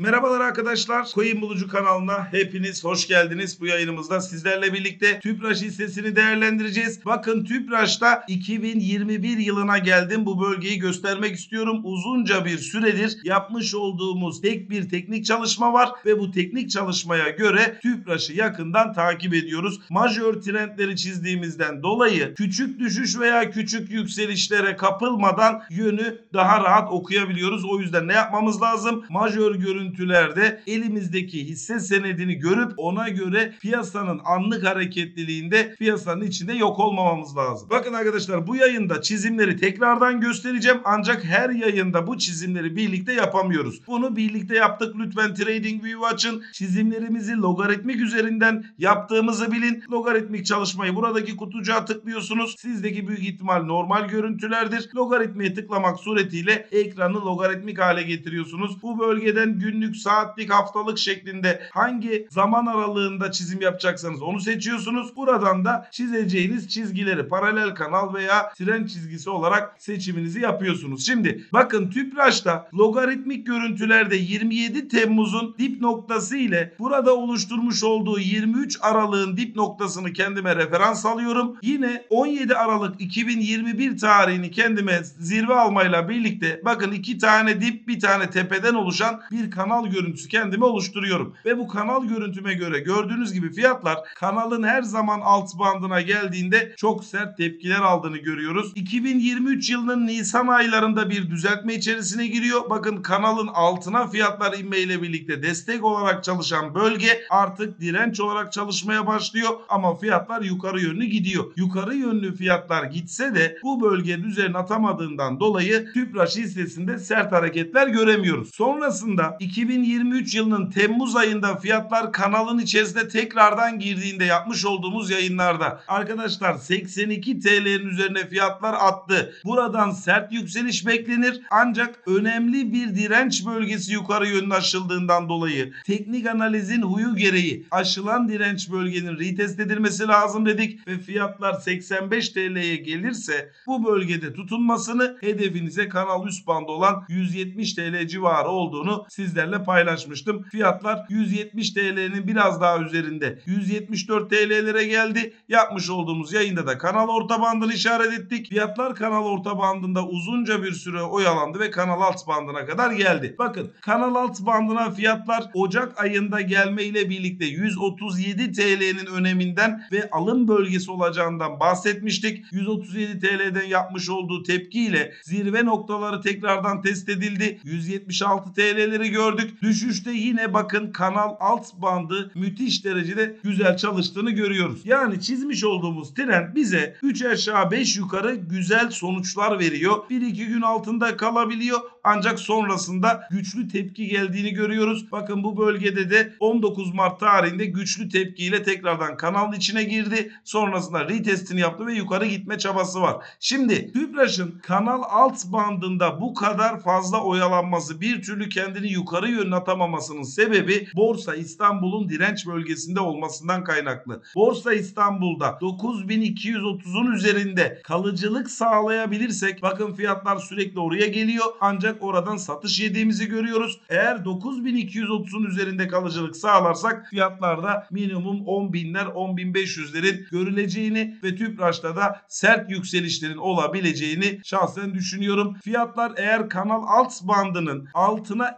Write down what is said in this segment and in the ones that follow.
Merhabalar arkadaşlar. Coin Bulucu kanalına hepiniz hoş geldiniz. Bu yayınımızda sizlerle birlikte Tüpraş hissesini değerlendireceğiz. Bakın Tüpraş'ta 2021 yılına geldim. Bu bölgeyi göstermek istiyorum. Uzunca bir süredir yapmış olduğumuz tek bir teknik çalışma var ve bu teknik çalışmaya göre Tüpraş'ı yakından takip ediyoruz. Majör trendleri çizdiğimizden dolayı küçük düşüş veya küçük yükselişlere kapılmadan yönü daha rahat okuyabiliyoruz. O yüzden ne yapmamız lazım? Majör görüntülerde elimizdeki hisse senedini görüp ona göre piyasanın anlık hareketliliğinde piyasanın içinde yok olmamamız lazım. Bakın arkadaşlar bu yayında çizimleri tekrardan göstereceğim ancak her yayında bu çizimleri birlikte yapamıyoruz. Bunu birlikte yaptık. Lütfen TradingView açın. Çizimlerimizi logaritmik üzerinden yaptığımızı bilin. Logaritmik çalışmayı buradaki kutucuğa tıklıyorsunuz. Sizdeki büyük ihtimal normal görüntülerdir. Logaritmiye tıklamak suretiyle ekranı logaritmik hale getiriyorsunuz. Bu bölgeden günlük, saatlik, haftalık şeklinde hangi zaman aralığında çizim yapacaksanız onu seçiyorsunuz. Buradan da çizeceğiniz çizgileri paralel kanal veya tren çizgisi olarak seçiminizi yapıyorsunuz. Şimdi bakın Tüpraş'ta logaritmik görüntülerde 27 Temmuz'un dip noktası ile burada oluşturmuş olduğu 23 Aralık'ın dip noktasını kendime referans alıyorum. Yine 17 Aralık 2021 tarihini kendime zirve almayla birlikte bakın iki tane dip bir tane tepeden oluşan bir kanal görüntüsü kendime oluşturuyorum. Ve bu kanal görüntüme göre gördüğünüz gibi fiyatlar kanalın her zaman alt bandına geldiğinde çok sert tepkiler aldığını görüyoruz. 2023 yılının Nisan aylarında bir düzeltme içerisine giriyor. Bakın kanalın altına fiyatlar inmeyle birlikte destek olarak çalışan bölge artık direnç olarak çalışmaya başlıyor ama fiyatlar yukarı yönlü gidiyor. Yukarı yönlü fiyatlar gitse de bu bölgenin üzerine atamadığından dolayı Tüpraş hissesinde sert hareketler göremiyoruz. Sonrasında 2023 yılının Temmuz ayında fiyatlar kanalın içerisine tekrardan girdiğinde yapmış olduğumuz yayınlarda arkadaşlar 82 TL'nin üzerine fiyatlar attı. Buradan sert yükseliş beklenir ancak önemli bir direnç bölgesi yukarı yönlü aşıldığından dolayı teknik analizin huyu gereği aşılan direnç bölgenin retest edilmesi lazım dedik ve fiyatlar 85 TL'ye gelirse bu bölgede tutunmasını hedefinize kanal üst bandı olan 170 TL civarı olduğunu sizlerle paylaşmıştım. Fiyatlar 170 TL'nin biraz daha üzerinde 174 TL'lere geldi. Yapmış olduğumuz yayında da kanal orta bandını işaret ettik. Fiyatlar kanal orta bandında uzunca bir süre oyalandı ve kanal alt bandına kadar geldi. Bakın kanal alt bandına fiyatlar Ocak ayında gelmeyle birlikte 137 TL'nin öneminden ve alım bölgesi olacağından bahsetmiştik. 137 TL'den yapmış olduğu tepkiyle zirve noktaları tekrardan test edildi. 176 TL'leri gördük. Düşüşte yine bakın kanal alt bandı müthiş derecede güzel çalıştığını görüyoruz. Yani çizmiş olduğumuz trend bize 3 aşağı 5 yukarı güzel sonuçlar veriyor. 1-2 gün altında kalabiliyor ancak sonrasında güçlü tepki geldiğini görüyoruz. Bakın bu bölgede de 19 Mart tarihinde güçlü tepkiyle tekrardan kanalın içine girdi. Sonrasında retestini yaptı ve yukarı gitme çabası var. Şimdi Tüpraş'ın kanal alt bandında bu kadar fazla oyalanması bir türlü kendini yukarı yönüne atamamasının sebebi Borsa İstanbul'un direnç bölgesinde olmasından kaynaklı. Borsa İstanbul'da 9230'un üzerinde kalıcılık sağlayabilirsek bakın fiyatlar sürekli oraya geliyor ancak oradan satış yediğimizi görüyoruz. Eğer 9230'un üzerinde kalıcılık sağlarsak fiyatlarda minimum 10.000'ler 10.500'lerin görüleceğini ve Tüpraş'ta da sert yükselişlerin olabileceğini şahsen düşünüyorum. Fiyatlar eğer kanal alt bandının altına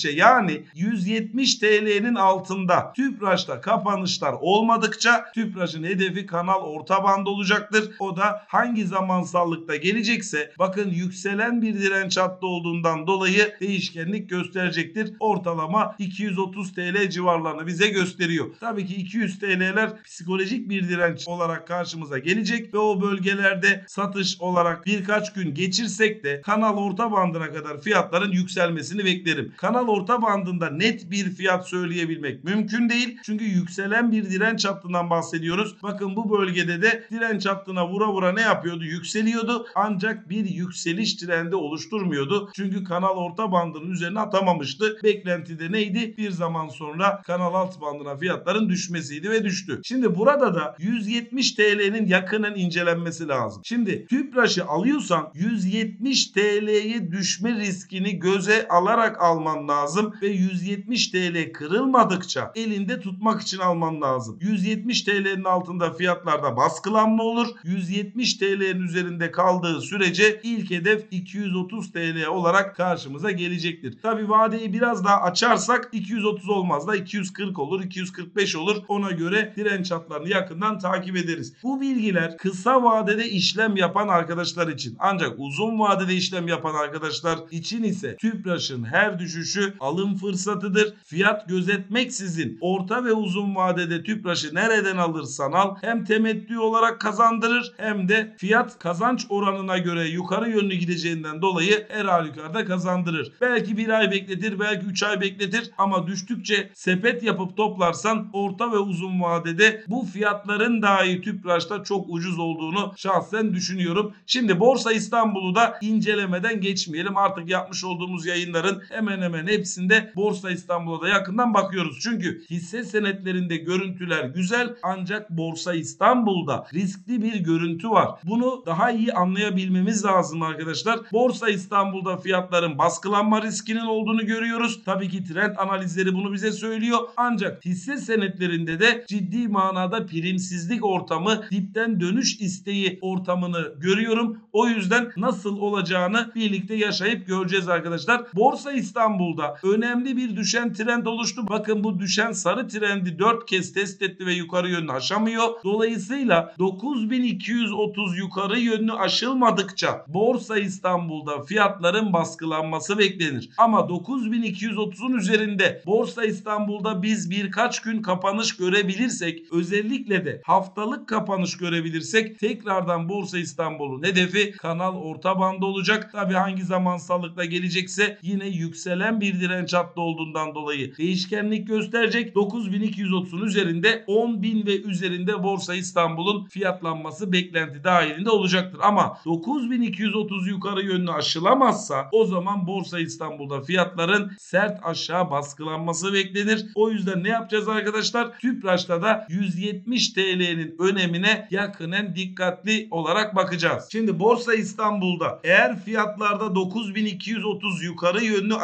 inmedikçe yani 170 TL'nin altında Tüpraş'ta kapanışlar olmadıkça Tüpraş'ın hedefi kanal orta band olacaktır. O da hangi zamansallıkta gelecekse bakın yükselen bir direnç hattı olduğundan dolayı değişkenlik gösterecektir. Ortalama 230 TL civarlarını bize gösteriyor. Tabii ki 200 TL'ler psikolojik bir direnç olarak karşımıza gelecek ve o bölgelerde satış olarak birkaç gün geçirsek de kanal orta bandına kadar fiyatların yükselmesini beklerim. Kanal orta bandında net bir fiyat söyleyebilmek mümkün değil. Çünkü yükselen bir direnç hattından bahsediyoruz. Bakın bu bölgede de direnç hattına vura vura ne yapıyordu? Yükseliyordu. Ancak bir yükseliş trendi oluşturmuyordu. Çünkü kanal orta bandının üzerine atamamıştı. Beklenti de neydi? Bir zaman sonra kanal alt bandına fiyatların düşmesiydi ve düştü. Şimdi burada da 170 TL'nin yakının incelenmesi lazım. Şimdi Tüpraş'ı alıyorsan 170 TL'ye düşme riskini göze alarak alman lazım ve 170 TL kırılmadıkça elinde tutmak için alman lazım. 170 TL'nin altında fiyatlarda baskılanma olur. 170 TL'nin üzerinde kaldığı sürece ilk hedef 230 TL olarak karşımıza gelecektir. Tabi vadeyi biraz daha açarsak 230 olmaz da 240 olur, 245 olur. Ona göre direnç hatlarını yakından takip ederiz. Bu bilgiler kısa vadede işlem yapan arkadaşlar için ancak uzun vadede işlem yapan arkadaşlar için ise TÜPRAŞ'ın her düşüşü alım fırsatıdır. Fiyat gözetmeksizin orta ve uzun vadede TÜPRAŞ'ı nereden alırsan al hem temettü olarak kazandırır hem de fiyat kazanç oranına göre yukarı yönlü gideceğinden dolayı her halükarda kazandırır. Belki bir ay bekletir belki 3 ay bekletir ama düştükçe sepet yapıp toplarsan orta ve uzun vadede bu fiyatların dahi TÜPRAŞ'ta çok ucuz olduğunu şahsen düşünüyorum. Şimdi Borsa İstanbul'u da incelemeden geçmeyelim. Artık yapmış olduğumuz yayınların hemen hemen hepsinde Borsa İstanbul'a da yakından bakıyoruz. Çünkü hisse senetlerinde görüntüler güzel ancak Borsa İstanbul'da riskli bir görüntü var. Bunu daha iyi anlayabilmemiz lazım arkadaşlar. Borsa İstanbul'da fiyatların baskılanma riskinin olduğunu görüyoruz. Tabii ki trend analizleri bunu bize söylüyor. Ancak hisse senetlerinde de ciddi manada primsizlik ortamı, dipten dönüş isteği ortamını görüyorum. O yüzden nasıl olacağını birlikte yaşayıp göreceğiz arkadaşlar. Borsa İstanbul'da önemli bir düşen trend oluştu. Bakın bu düşen sarı trendi 4 kez test etti ve yukarı yönlü aşamıyor. Dolayısıyla 9230 yukarı yönlü aşılmadıkça Borsa İstanbul'da fiyatların baskılanması beklenir. Ama 9230'un üzerinde Borsa İstanbul'da biz birkaç gün kapanış görebilirsek özellikle de haftalık kapanış görebilirsek tekrardan Borsa İstanbul'un hedefi kanal orta bandı olacak. Tabi hangi zamansallıkla gelecekse yine yükselen bir direnç hattı olduğundan dolayı değişkenlik gösterecek. 9230'un üzerinde 10.000 ve üzerinde Borsa İstanbul'un fiyatlanması beklenti dahilinde olacaktır. Ama 9230 yukarı yönlü aşılamazsa o zaman Borsa İstanbul'da fiyatların sert aşağı baskılanması beklenir. O yüzden ne yapacağız arkadaşlar? Tüpraş'ta da 170 TL'nin önemine yakınen dikkatli olarak bakacağız. Şimdi Borsa İstanbul'da eğer fiyatlarda 9230 yukarı yönlü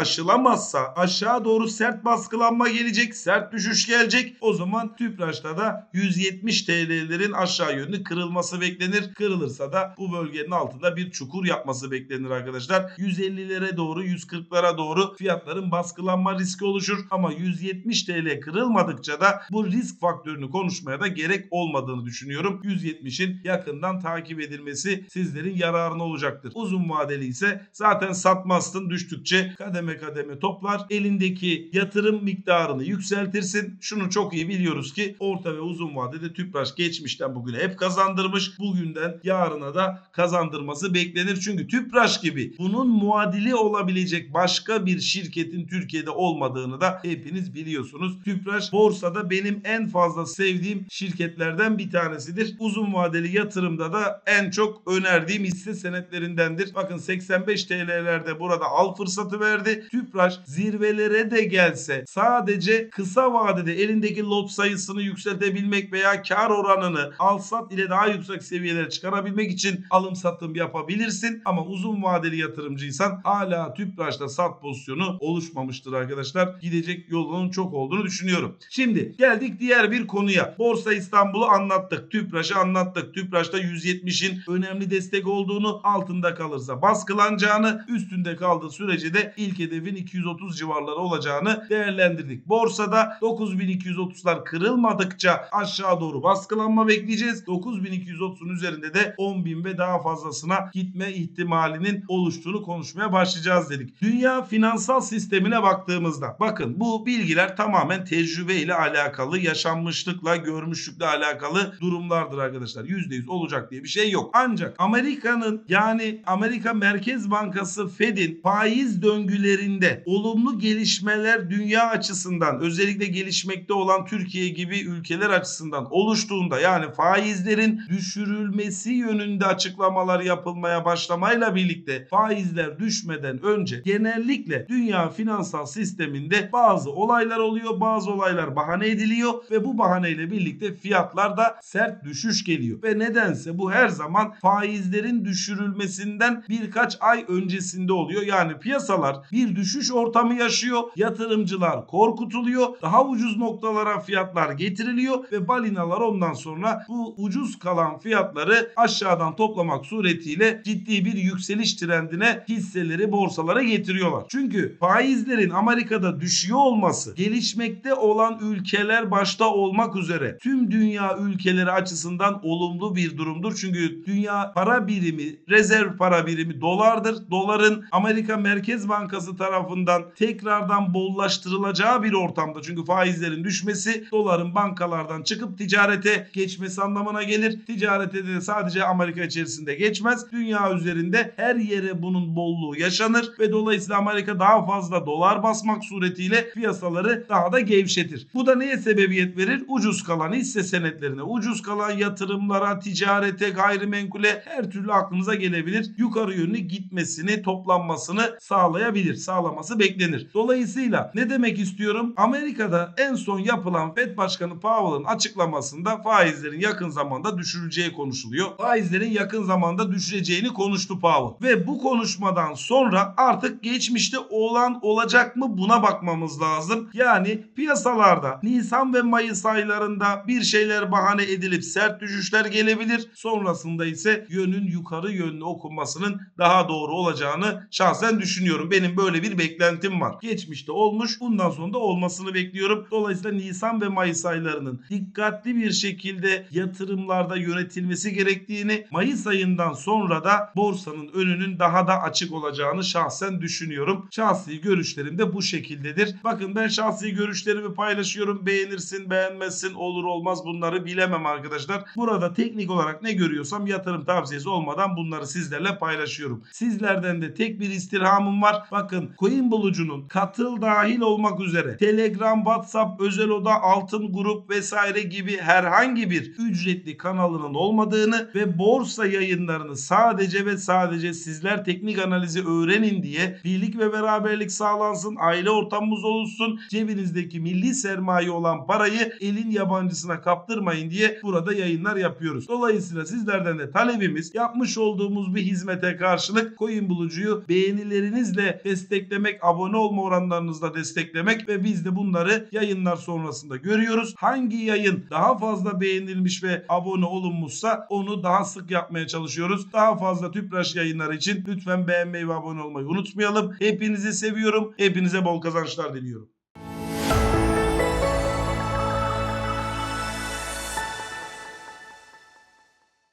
aşılamazsa aşağı doğru sert baskılanma gelecek, sert düşüş gelecek. O zaman Tüpraş'ta da 170 TL'lerin aşağı yönlü kırılması beklenir. Kırılırsa da bu bölgenin altında bir çukur yapması beklenir arkadaşlar. 150'lere doğru 140'lara doğru fiyatların baskılanma riski oluşur. Ama 170 TL kırılmadıkça da bu risk faktörünü konuşmaya da gerek olmadığını düşünüyorum. 170'in yakından takip edilmesi sizlerin yararına olacaktır. Uzun vadeli ise zaten satmazsın düştükçe kademe kademe toplar. Elindeki yatırım miktarını yükseltirsin. Şunu çok iyi biliyoruz ki orta ve uzun vadede Tüpraş geçmişten bugüne hep kazandırmış. Bugünden yarına da kazandırması beklenir. Çünkü Tüpraş gibi bunun muadili olabilecek başka bir şirketin Türkiye'de olmadığını da hepiniz biliyorsunuz. Tüpraş borsada benim en fazla sevdiğim şirketlerden bir tanesidir. Uzun vadeli yatırımda da en çok önerdiğim hisse senetlerindendir. Bakın 85 TL'lerde burada al fırsatı verdi. Tüpraş zirvelere de gelse sadece kısa vadede elindeki lot sayısını yükseltebilmek veya kar oranını alsat ile daha yüksek seviyelere çıkarabilmek için alım satım yapabilirsin. Ama uzun vadeli yatırımcıysan hala Tüpraş'ta sat pozisyonu oluşmamıştır arkadaşlar. Gidecek yolunun çok olduğunu düşünüyorum. Şimdi geldik diğer bir konuya. Borsa İstanbul'u anlattık. Tüpraş'ı anlattık. Tüpraş'ta 170'in önemli destek olduğunu altında kalırsa baskılanacağını üstünde kaldığı sürece de ilk hedefin 230 civarları olacağını değerlendirdik. Borsada 9230'lar kırılmadıkça aşağı doğru baskılanma bekleyeceğiz. 9230'un üzerinde de 10.000 ve daha fazlasına gitme ihtimalinin oluştuğunu konuşmaya başlayacağız dedik. Dünya finansal sistemine baktığımızda bakın bu bilgiler tamamen tecrübe ile alakalı, yaşanmışlıkla, görmüşlükle alakalı durumlardır arkadaşlar. %100 olacak diye bir şey yok. Ancak Amerika'nın yani Amerika Merkez Bankası Fed'in faiz döngülerinde olumlu gelişmeler dünya açısından özellikle gelişmekte olan Türkiye gibi ülkeler açısından oluştuğunda yani faizlerin düşürülmesi yönünde açıklamalar yapılmaya başlamayla birlikte faizler düşmeden önce genellikle dünya finansal sisteminde bazı olaylar oluyor. Bazı olaylar bahane ediliyor ve bu bahaneyle birlikte fiyatlarda sert düşüş geliyor. Ve nedense bu her zaman faizlerin düşürülmesinden birkaç ay öncesinde oluyor. Yani piyasalar bir düşüş ortamı yaşıyor. Yatırımcılar korkutuluyor. Daha ucuz noktalara fiyatlar getiriliyor ve balinalar ondan sonra bu ucuz kalan fiyatları aşağıdan toplamak suretiyle ciddi bir yükseliş trendine hisseleri borsalara getiriyorlar. Çünkü faizlerin Amerika'da düşüyor olması gelişmekte olan ülkeler başta olmak üzere tüm dünya ülkeleri açısından olumlu bir durumdur. Çünkü dünya para birimi, rezerv para birimi dolardır. Doların Amerika Merkez Bankası tarafından tekrardan bollaştırılacağı bir ortamda. Çünkü faizlerin düşmesi doların bankalardan çıkıp ticarete geçmesi anlamına gelir. Ticarete de sadece Amerika içerisinde geçmez. Dünya üzerinde her yere bunun bolluğu yaşanır ve dolayısıyla Amerika daha fazla dolar basmak suretiyle piyasaları daha da gevşetir. Bu da neye sebebiyet verir? Ucuz kalan hisse senetlerine, ucuz kalan yatırımlara, ticarete, gayrimenkule her türlü aklınıza gelebilir. Yukarı yönlü gitmesini, toplanmasını sağlayabilir. Sağlaması beklenir. Dolayısıyla ne demek istiyorum? Amerika'da en son yapılan FED Başkanı Powell'ın açıklamasında faizlerin yakın zamanda düşürüleceği konuşuluyor. Faizlerin yakın zamanda düşüreceğini konuştu Powell. Ve bu konuşmadan sonra artık geçmişte olan olacak mı buna bakmamız lazım. Yani piyasalarda Nisan ve Mayıs aylarında bir şeyler bahane edilip sert düşüşler gelebilir. Sonrasında ise yönün yukarı yönlü okunmasının daha doğru olacağını şahsen düşünüyorum. Benim böyle bir beklentim var. Geçmişte olmuş bundan sonra da olmasını bekliyorum. Dolayısıyla Nisan ve Mayıs aylarının dikkatli bir şekilde yatırımlarda yönetilmesi gerektiğini Mayıs ayından sonra da borsanın önünün daha da açık olacağını şahsen düşünüyorum. Şahsi görüşlerim de bu şekildedir. Bakın ben şahsi görüşlerimi paylaşıyorum. Beğenirsin, beğenmezsin, olur olmaz bunları bilemem arkadaşlar. Burada teknik olarak ne görüyorsam yatırım tavsiyesi olmadan bunları sizlerle paylaşıyorum. Sizlerden de tek bir istirhamım var. Bakın Coin bulucunun katıl dahil olmak üzere Telegram, WhatsApp, özel oda, altın grup vesaire gibi herhangi bir ücretli kanalının olmadığını ve borsa yayınlarını sadece ve sadece sizler teknik analizi öğrenin diye birlik ve beraberlik sağlansın, aile ortamımız oluşsun, cebinizdeki milli sermaye olan parayı elin yabancısına kaptırmayın diye burada yayınlar yapıyoruz. Dolayısıyla sizlerden de talebimiz yapmış olduğumuz bir hizmete karşılık coin bulucuyu beğenilerinizle desteklemek, abone olma oranlarınızla desteklemek ve biz de bunları yayınlar sonrasında görüyoruz. Hangi yayın daha fazla beğenilmiş ve abone olunmuşsa onu daha sık yapmaya çalışıyoruz. Daha fazla Tüpraş yayınları için lütfen beğenmeyi ve abone olmayı unutmayalım. Hepinizi seviyorum. Hepinize bol kazançlar diliyorum.